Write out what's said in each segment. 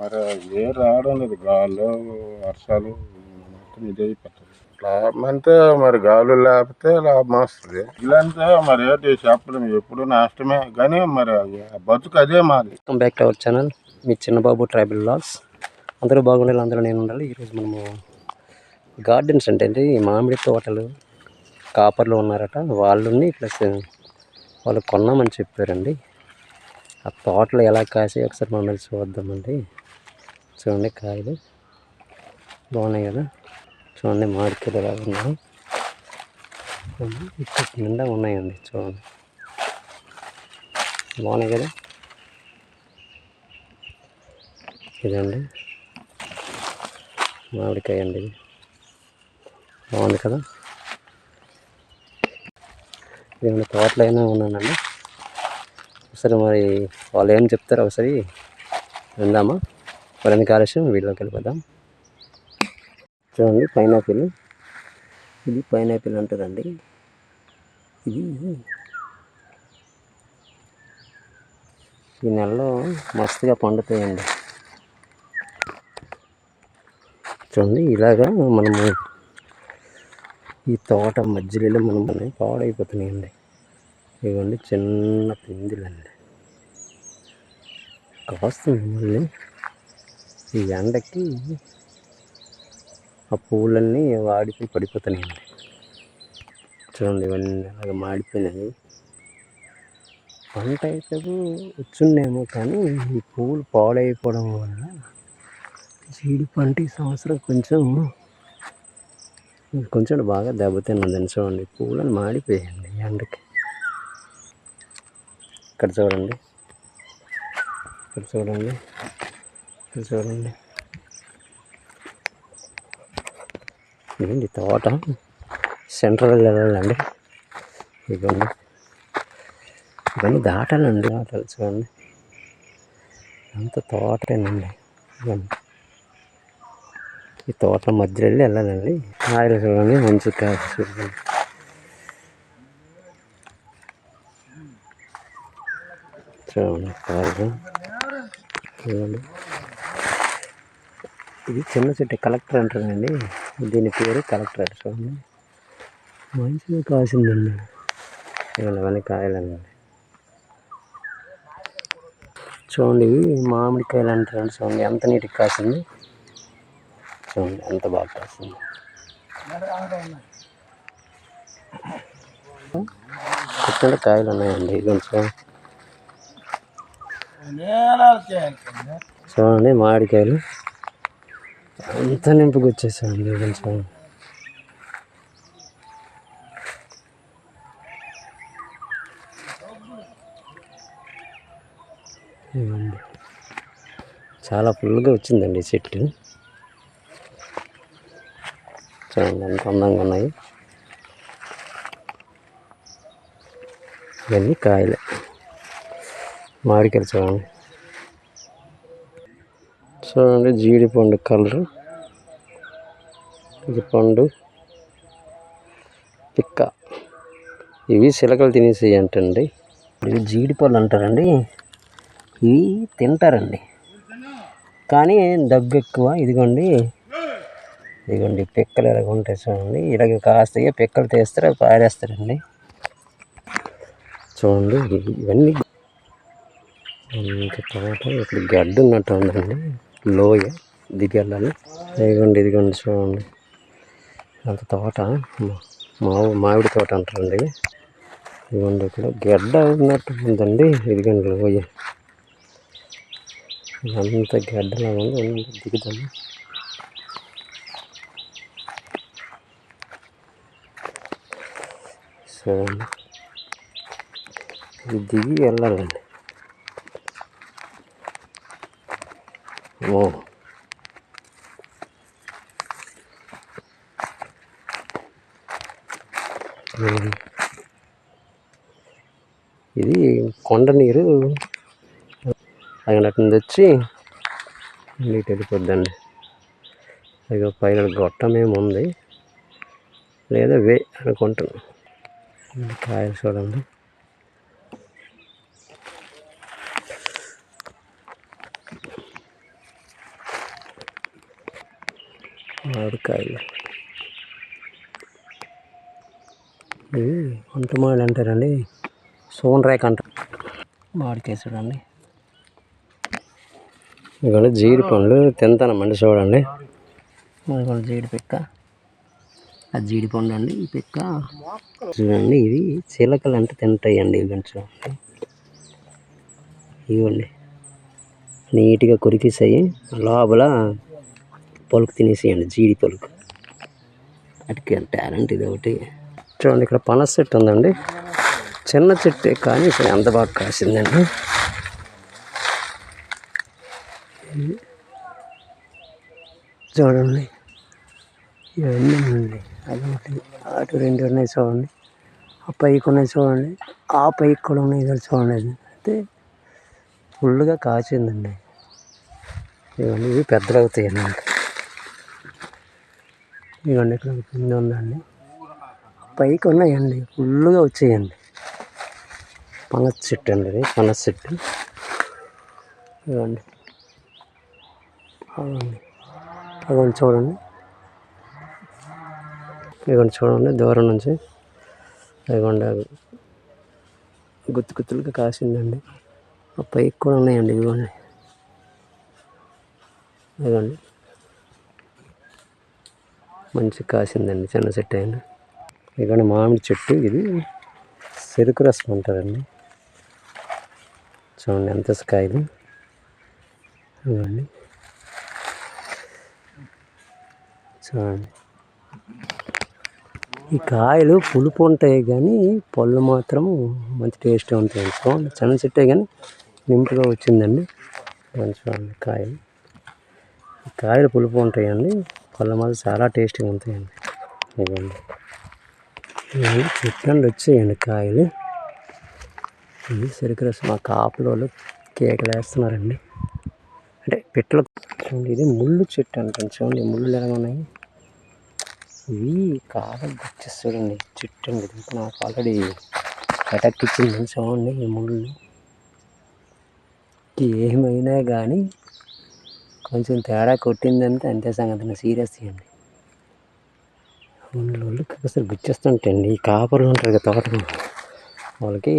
మరి ఏ రావడం లేదు. గాలు వర్షాలు మొత్తం ఇదే అయిపోతుంది లాభం అంటే మరి గాలు లేకపోతే లాభం వస్తుంది. ఇలాంటే మరి ఏంటి చెప్పలేము ఎప్పుడు నష్టమే కానీ మరి బతుకు అదే మాది. Welcome back to our channel me Chinnababu tribal logs అందరూ బాగుండాలి అందరూ నేను ఉండాలి. ఈరోజు మనము గార్డెన్స్ అంటే అండి ఈ మామిడి తోటలు కాపర్లు ఉన్నారట. వాళ్ళని ప్లస్ వాళ్ళు కొన్నామని చెప్పారండి. ఆ తోటలు ఎలా కాసి ఒకసారి మనం చూద్దామండి. చూడండి కాయలు. బాగున్నాయి కదా? చూడండి మామిడికాయలు ఎలా ఉన్నాయి చూడండి, నిండా ఉన్నాయండి చూడండి. బాగున్నాయి కదా? ఇదండి. మామిడికాయ అండి బాగుంది కదా? ఇదేమన్నా తోటలో అయినా ఉన్నానండి. ఒకసారి మరి వాళ్ళు ఏం చెప్తారో ఒకసారి విందామా? మరిన్ని కాలుష్యం వీడియోకి వెళ్ళిపోదాం. చూడండి పైనాపిల్. ఇది పైనాపిల్ అంటారండి ఇది ఈ నెలలో మస్తుగా పండుతాయండి. చూడండి ఇలాగా మనము ఈ తోట మధ్యలో మనం మనం పాడైపోతున్నాయండి. ఇవ్వండి చిన్న పిందులండి. కాస్తుంది మళ్ళీ. ఈ ఎండకి ఆ పూలన్నీ వాడిపోయి పడిపోతున్నాయండి చూడండి ఇవన్నీ అలాగ మాడిపోయినాయి. పంట అయితే వచ్చుండేమో కానీ ఈ పువ్వులు పాడైపోవడం వల్ల జీడి పంట ఈ సంవత్సరం కొంచెం కొంచెం బాగా దెబ్బతిన్నది చూడండి పువ్వులను మాడిపోయాయండి ఎండకి. ఇక్కడ చూడండి ఇక్కడ చూడండి. చూడండి. ఇదండి తోట సెంట్రల్ వెళ్ళాలండి ఇదిగోండి. ఇవన్నీ దాటాలండి దాటాలి చూడండి. అంత తోటేనండి ఇవన్నీ ఈ తోట మధ్యలో వెళ్ళి వెళ్ళాలండి. ఆయిల్ చూడండి మంచి కాదు చూడండి. చూడండి చూడండి ఇది చిన్న చెట్టు కలెక్టర్ అంటారండి. దీని పేరు కలెక్టర్ చూడండి మంచిగా కాసిందండి. ఇవన్నీ కాయలండి. చూడండి ఇవి మామిడికాయలు అంటారండి చూడండి ఎంత నీటికి కాసింది? చూడండి ఎంత బాగా కాసింది. ఇక్కడ కాయలు ఉన్నాయండి. కొంచెం చూడండి మామిడికాయలు అంత నింపుకు వచ్చేసాయండి కొంచెం. చాలా ఫుల్గా వచ్చిందండి చెట్టు చూడండి ఎంత అందంగా ఉన్నాయి. ఇవన్నీ కాయలే. మామిడికాయలు చూడండి. చూడండి జీడిపండు కలర్ కలరు. ఇది పండు పిక్క. ఇవి చిలకలు తినేసేవి అంటండి. ఇవి జీడిపళ్ళు అంటారండి. ఇవి తింటారండి. కానీ దగ్గు ఎక్కువ. ఇదిగోండి. ఇదిగోండి పిక్కలు ఎలాగ ఉంటాయి చూడండి. ఇలాగ కాస్త పిక్కలు తీస్తారు అవి పారేస్తారండి చూడండి ఇవన్నీ. ఇంకా తర్వాత ఇక్కడ గడ్డి ఉన్నట్టు ఉందండి. లోయ దిగెళ్ళాలి ఇదిగోండి ఇదిగోండి చూడండి. అంత తోట మావు మామిడి తోట అంటారండి. ఇదిగోండి ఇక్కడ గడ్డ ఉన్నట్టు ఉందండి. ఇదిగోండి లోయ. అంత గడ్డలా ఉంది దిగుదాము చూడండి. ఇది దిగి వెళ్ళాలండి. ఓ. ఇది కొండ నీరు. అగినట్టు నుంచి వచ్చి నీటి వెళ్ళిపోద్దండి. ఇక పైన గొట్టం ఉంది. లేదా వే అనుకుంటున్నాను కాయలు చూడండి. మామిడికాయలు. ఇవి అంటారండి? సోన్ రేక్ అంటారు మామిడికాయ చూడండి ఇవాళ జీడి పండ్లు తింటానమండి చూడండి ఇవాళ జీడి పిక్క. ఆ జీడి పండు అండి ఈ పిక్క. చూడండి ఇవి చిలకలు అంటే తింటాయండి ఇవి చూడండి. ఇవ్వండి. నీట్గా కొరికేసాయి. లోపల పలుకు తినేసేయండి జీడి పలుకు. అటుకే టాలెంట్ ఇది ఒకటి. చూడండి ఇక్కడ పనస చెట్టు ఉందండి. చిన్న చెట్టే కానీ ఇప్పుడు ఎంత బాగా కాసిందండి. చూడండి ఇవన్నీ ఉన్నాయి అది ఒకటి అటు రెండు ఉన్నాయి చూడండి. ఆ పైకి ఉన్నాయి చూడండి. ఆ పైకి కూడా ఉన్నాయి ఇక్కడ చూడండి. అయితే ఫుల్గా కాచిందండి ఇవన్నీ ఇవి పెద్దలు అవుతాయి అన్నమాట ఇవన్నీ ఇక్కడ కింద ఉందండి. పైకి ఉన్నాయండి ఫుల్గా వచ్చాయండి. పనస చెట్టు అండి ఇది పనస చెట్టు ఇవ్వండి అవునండి అదిగోండి చూడండి. ఇదిగోండి చూడండి దూరం నుంచి. ఇవ్వండి గుత్తు గుత్తులుగా కాసిందండి. ఆ పైకి కూడా ఉన్నాయండి ఇవ్వండి ఇవ్వండి మంచి కాసిందండి చిన్న చెట్టు అయినా. ఇక్కడ మామిడి చెట్టు ఇది చెరుకు రసం అంటారండి. చూడండి ఎంత కాయలు చూడండి చూడండి. ఈ కాయలు పులుపు ఉంటాయి కానీ పళ్ళు మాత్రం మంచి టేస్ట్ ఉంటాయి. చూడండి చిన్న చెట్టే కానీ నింపుగా వచ్చిందండి. మంచి కాయలు. ఈ కాయలు పులుపు ఉంటాయండి. పళ్ళు మాత్రం చాలా టేస్టీగా ఉంటాయండి. ఇవ్వండి చెట్ల నుండి వచ్చాయండి కాయలు. ఇది చెరుకు రసం మా కాపుల వాళ్ళు కేకలు వేస్తున్నారండి. అంటే పిట్టలు చూడండి ఇది ముళ్ళు చెట్టు అంటాను చూడండి ముళ్ళు ఎలా ఉన్నాయి? ఇవి కాలం గుచ్చేసి చెట్టు అండి. నాకు ఆల్రెడీ అటాక్ ఇచ్చింది చూడండి ఈ ముళ్ళు. ఏమైనా కానీ కొంచెం తేడా కొట్టిందంటే అంతే సంగతి సీరియస్ అండి ముళ్ళు అసలు గుచ్చేస్తుంటాయండి. ఈ కాపర్లు ఉంటారు కదా తోట వాళ్ళకి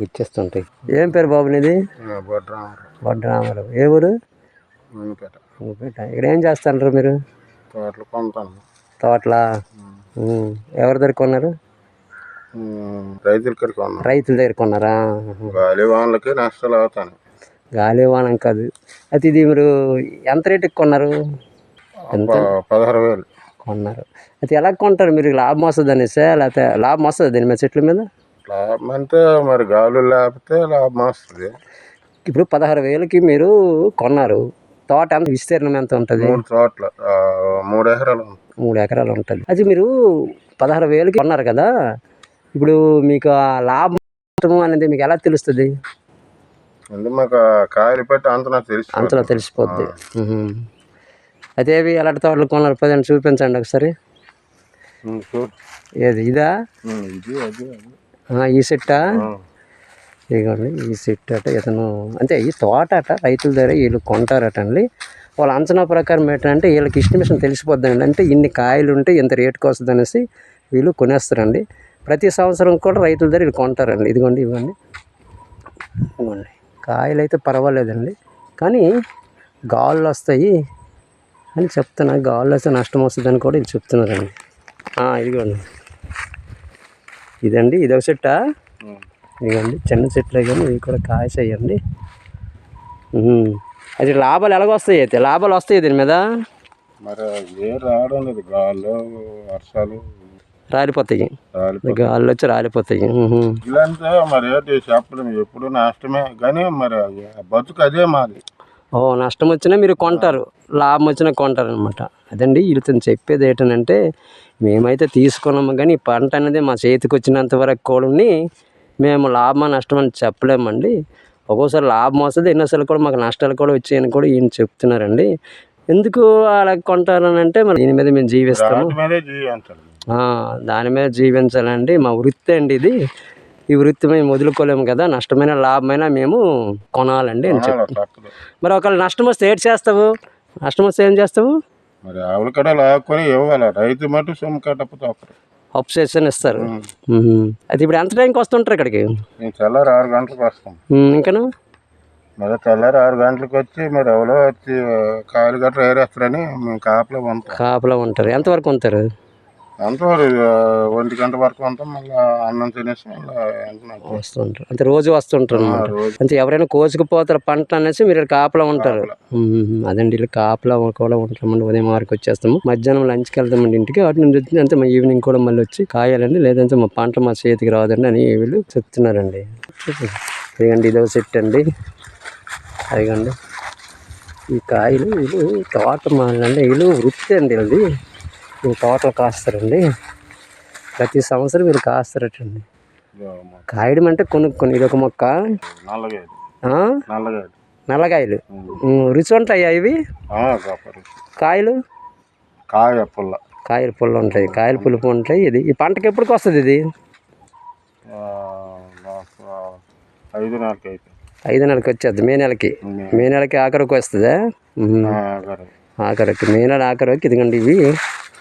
గుచ్చేస్తుంటాయి. ఏం పేరు బాబు నీది? బొడ్రామరు వడ్రామరావు. ఏ ఊరు. ఇక్కడ ఏం చేస్తుంటారు మీరు? తోటలు కొంటాను. తోటల? ఎవరి దగ్గర కొన్నారు? రైతుల దగ్గర కొన్నారా? గాలి వానలకి నష్టాలు అవుతాను. గాలివానం కాదు. అయితే ఇది మీరు ఎంత రేటుకి కొన్నారు? ఎంత? పదహారు వేలు. కొన్నారు. అయితే ఎలా కొంటారు? మీరు లాభం వస్తుంది అనేసా లేకపోతే లాభం వస్తుంది దీని మీద చెట్ల మీద? లాభం అంటే మరి గాలు లేకపోతే లాభం వస్తుంది. ఇప్పుడు పదహారు వేలకి మీరు కొన్నారు. తోట ఎంత? విస్తీర్ణం ఎంత ఉంటుంది? మూడు తోటలు మూడు ఎకరాలు. మూడు ఎకరాలు ఉంటుంది. అది మీరు పదహారు వేలకి కొన్నారు కదా. ఇప్పుడు మీకు ఆ లాభం అనేది మీకు ఎలా తెలుస్తుంది? మాకు కాయలు పెట్టి తెలుసు అంతలో తెలిసిపోద్ది. అయితే అవి ఎలాంటి తోటలు కొన్నారు పదండి చూపించండి ఒకసారి. ఏది ఇదా? ఉమ్, ఇది అది అది. ఆ, ఈ సెట్టా? ఇదిగోండి ఈ సెట్ అట ఇతను అంటే ఈ తోట అట రైతుల దగ్గర వీళ్ళు కొంటారట అండి. వాళ్ళ అంచనా ప్రకారం ఏంటంటే వీళ్ళకి ఎస్టిమేషన్ తెలిసిపోద్దండి. అంటే ఇన్ని కాయలు ఉంటే ఇంత రేటుకి వస్తుంది అనేసి వీళ్ళు కొనేస్తారండి. ప్రతి సంవత్సరం కూడా రైతుల దగ్గర వీళ్ళు కొంటారండి. ఇదిగోండి ఇవ్వండి. ఇవ్వండి. కాయలు అయితే పర్వాలేదండి. కానీ గాళ్ళు వస్తాయి అని చెప్తున్నా. గాళ్ళు వస్తే నష్టం వస్తుందని కూడా ఇది చెప్తున్నారండి. ఇదిగోండి. ఇదండి ఇదొక చెట్టా. ఉమ్. ఇదిగోండి చిన్న చెట్లే కానీ ఇవి కూడా కాయసేయండి. అది లాభాలు ఎలాగొస్తాయి అయితే? లాభాలు వస్తాయి దీని మీద? మరి ఏ రావడం లేదు గాలు వర్షాలు రాలిపోతాయి. గాళ్ళు వచ్చి రాలిపోతాయి. ఇలాంటి మరి ఎప్పుడు నష్టమే కానీ మరి బతుకు అదే మాది. ఓ నష్టం వచ్చినా మీరు కొంటారు. లాభం వచ్చినా కొంటారు అనమాట అదండి వీళ్ళతో చెప్పేది ఏంటంటే మేమైతే తీసుకున్నాము కానీ పంట అనేది మా చేతికి వచ్చినంత వరకు కూడా మేము లాభమా నష్టం అని చెప్పలేమండి. ఒక్కోసారి లాభం వస్తుంది ఎన్నోసార్లు కూడా మాకు నష్టాలు కూడా వచ్చాయని కూడా ఈయన చెప్తున్నారండి. ఎందుకు అలా కొంటారని అంటే మరి దీని మీద మేము జీవిస్తాము. దాని మీద జీవించాలండి. మా వృత్తి అండి ఇది. ఈ వృత్తి మేము వదులుకోలేము కదా. నష్టమైన లాభమైన మేము కొనాలండి అని చెప్పి. మరి ఒకవేళ నష్టం వస్తే ఏం చేస్తావు? నష్టం వస్తే ఏం చేస్తావు? మరి ఆవుల కడ లాక్కొని ఇవ్వాలి. రైతు మటు సొమ్ము కట్టకపోతే అప్పు చేసి ఇస్తారు. అయితే ఇప్పుడు ఎంత టైంకి వస్తుంటారు ఇక్కడికి? తెల్లారి ఆరు గంటలకు వస్తాం. ఇంకను? మరి తెల్లారి ఆరు గంటలకు వచ్చి మరి ఎవరో వచ్చి కాయలు గట్రా ఏరేస్తారని మేము కాపలో ఉంటాం. కాపలా ఉంటారు. ఎంతవరకు ఉంటారు? ఒంటి గంట వరకు ఉంటాం మళ్ళీ అన్నం తినేసి మళ్ళీ. వస్తుంటారు. అంటే రోజు వస్తుంటారు అంటే ఎవరైనా కోసుకుపోతారు పంట అనేసి మీరు ఇక్కడ కాపలా ఉంటారు. అదండి వీళ్ళు కాపలా కూడా ఉంటామండి ఉదయం వరకు వచ్చేస్తాము. మధ్యాహ్నం లంచ్కి వెళ్తామండి ఇంటికి. అటు నుంచి అంతే మా ఈవినింగ్ కూడా మళ్ళీ వచ్చి కాయాలండి. లేదంటే మా పంట మా చేతికి రాదండి అని వీళ్ళు చెప్తున్నారండి. ఇదిగండి ఇదో సెట్ అండి. అదిగండి. ఈ కాయలు వీళ్ళు తోట మాలండి వీళ్ళు వృత్తి అండి వీళ్ళది. తోటలు కాస్తారండి. ప్రతి సంవత్సరం వీళ్ళు కాస్తారటండి. కాయడం అంటే కొనుక్కొని ఇది ఒక మొక్క నల్లకాయలు రుచి ఉంటాయా ఇవి? కాయలు? కాయ పుల్ల. కాయలు పుల్ల ఉంటాయి కాయలు పులుపు ఉంటాయి. ఇది ఈ పంటకి ఎప్పటికి వస్తుంది ఇది? ఐదు అయితే. ఐదు నెలకి వచ్చేది మే నెలకి. మే- నెలకి. ఆఖరికి వస్తుందా. ఆఖరికి మే నెల ఆఖరికి. ఇదిగండి ఇవి.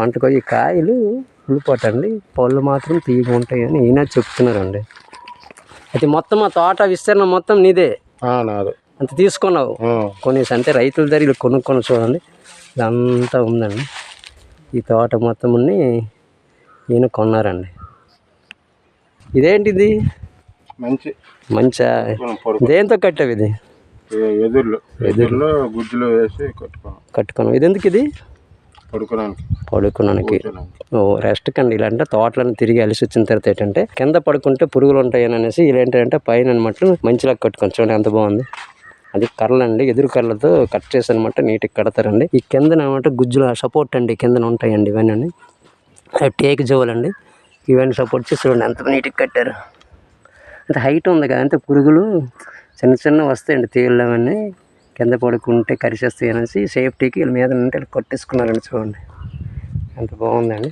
పంటకు ఈ కాయలు పులిపోటండి పళ్ళు మాత్రం తీగ ఉంటాయి అని ఈయన చెప్తున్నారండి. అయితే మొత్తం ఆ తోట విస్తీర్ణం మొత్తం నీదే? నాది. అంత తీసుకున్నావు? కొనేసి అంటే రైతుల దగ్గర ఇలా కొనుక్కొని చూడండి. ఇదంతా ఉందండి. ఈ తోట మొత్తం ఈయన కొన్నారండి. ఇదేంటిది? మంచి. మంచా? దేంతో కట్టావు ఇది? ఎదుర్లు. ఎదుర్లో. గుజ్జులో వేసి కట్టుకున్నాం. కట్టుకున్నావు. ఇది ఎందుకు ఇది? పడుకోడానికి పడుకున్నానికి కూర్చోడానికి. ఓ రెస్ట్ కండి. ఇలాంటి తోటలను తిరిగి అలిసి వచ్చిన తర్వాత ఏంటంటే కింద పడుకుంటే పురుగులు ఉంటాయని అనేసి ఇలా ఏంటంటే పైన అనమాట మంచిలా కట్టుకొని చూడండి ఎంత బాగుంది. అది కర్రలు అండి ఎదురు కర్రలతో కట్ చేసి అనమాట నీట్గా కడతారండి. ఈ కిందన అనమాట గుజ్జుల సపోర్ట్ అండి. కిందన ఉంటాయండి ఇవన్నీ. అవి టేక్ జోలండి ఇవన్నీ సపోర్ట్ చేసి చూడండి ఎంత నీట్గా కట్టారు. అంటే హైట్ ఉంది కదా పురుగులు చిన్న చిన్న వస్తాయండి తేళ్ళు అవన్నీ. కింద పడుకుంటే కరిచేస్తాయి అనేసి సేఫ్టీకి వీళ్ళ మీద ఇలా కొట్టేసుకున్నారండి చూడండి. ఎంత బాగుందండి.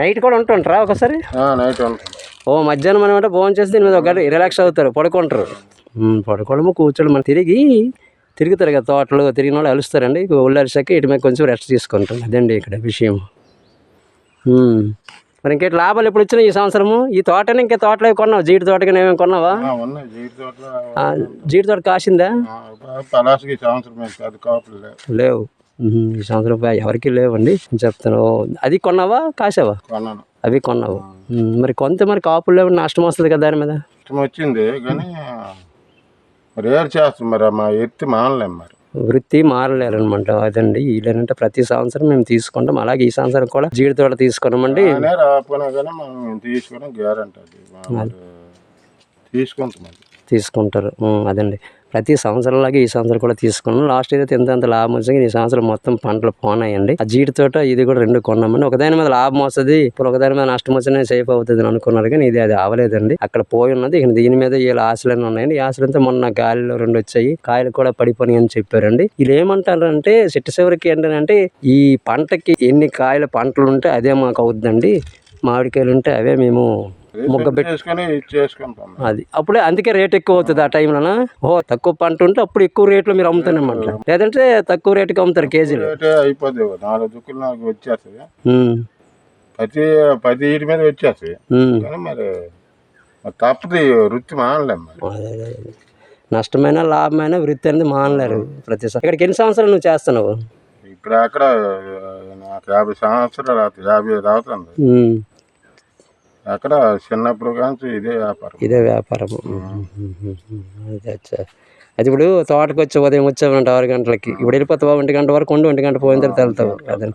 నైట్ కూడా ఉంటుంటారా ఒకసారి? నైట్ ఓ మధ్యాహ్నం అనమాట భోజనం చేసి దీని మీద ఒక గంట రిలాక్స్ అవుతారు పడుకుంటారు. పడుకోవడము కూర్చోడం మనం తిరిగి తిరుగుతారు కదా తోటలు తిరిగిన వాళ్ళు అలుస్తారండి. ఇక ఒళ్ళు అరిసాక ఇటు మీద కొంచెం రెస్ట్ తీసుకుంటాం అదండి ఇక్కడ విషయం. మరి ఇంకేటి లాభాలు ఎప్పుడు వచ్చినాయి ఈ సంవత్సరము? ఈ తోటని ఇంకా తోటలో కొన్నావు? జీడి తోటకి ఏమేమి కొన్నావా? జీడి తోట కాసిందా? లేవు. ఈ సంవత్సరం ఎవరికి లేవండి. చెప్తాను అది కొన్నావా కాసావా? అవి కొన్నావు. మరి కొంత మరి కాపులు లేవు నష్టం వస్తుంది కదా దాని మీద? ఇష్టం వచ్చింది కానీ చేస్తాం మరి మా ఎత్తి మానలేం మరి. వృత్తి మారలేరనమాట. అదండి వీళ్ళేనంటే ప్రతి సంవత్సరం మేము తీసుకుంటాం. అలాగే ఈ సంవత్సరం కూడా జీడి తోట తీసుకున్నామండి. తీసుకుంటాం తీసుకుంటారు. అదండి. ప్రతి సంవత్సరంలాగే ఈ సంవత్సరం కూడా తీసుకున్నాం. లాస్ట్ అయితే ఇంత అంత లాభం వచ్చింది ఈ సంవత్సరం మొత్తం పంటలు పోనాయండి. ఆ జీడి తోట ఇది కూడా రెండు కొన్నామండి. ఒకదాని మీద లాభం వస్తుంది ఇప్పుడు ఒకదాని మీద నష్టం వచ్చినా సేఫ్ అవుతుంది అని అనుకున్నారు కానీ ఇది అది అవలేదండి అక్కడ పోయి ఉన్నది. ఇక దీని మీద వీళ్ళ ఆశలన్నీ ఉన్నాయండి. ఈ ఆశలంతా మొన్న గాలిలో రెండు వచ్చాయి. కాయలు కూడా పడిపోయి అని చెప్పారండి. వీళ్ళు ఏమంటారంటే చిట్ట చివరికి ఏంటంటే ఈ పంటకి ఎన్ని కాయల పంటలు ఉంటే అదే మాకు అవుద్దండి మామిడికాయలు ఉంటే అవే మేము మొగ్గ చేసుకుంటాం. అది. అప్పుడే అందుకే రేట్ ఎక్కువ అవుతుంది ఆ టైంలోనా ఓ తక్కువ పంట ఉంటే అప్పుడు ఎక్కువ రేట్లో మీరు అమ్ముతానమాట లేదంటే తక్కువ రేటుకి అమ్ముతారు కేజీలు. రేటే అయిపోద్ది నాలుగు దుక్కులు నాకు వచ్చేస్తుంది ప్రతి వీటి మీద. కానీ మరి తప్పదు వృత్తి. నష్టమైన లాభమైన వృత్తి అనేది మానలేరు ప్రతిసారి ఇక్కడికి ఎన్ని సంవత్సరాలు నువ్వు చేస్తున్నావు? ఇప్పుడు అక్కడ నాకు యాభై సంవత్సరాలు యాభై అవుతుంది. అక్కడ చిన్నప్పుడు కానీ ఇదే వ్యాపారం. ఇదే వ్యాపారం. అదే అచ్చా అది ఇప్పుడు తోటకు వచ్చి ఉదయం వచ్చామంటే ఆరు గంటలకి. ఇప్పుడు వెళ్ళిపోతావా ఒంటి గంట వరకు ఉండి ఒంటి గంట పోయిన తర్వాత వెళ్తావు. అదే.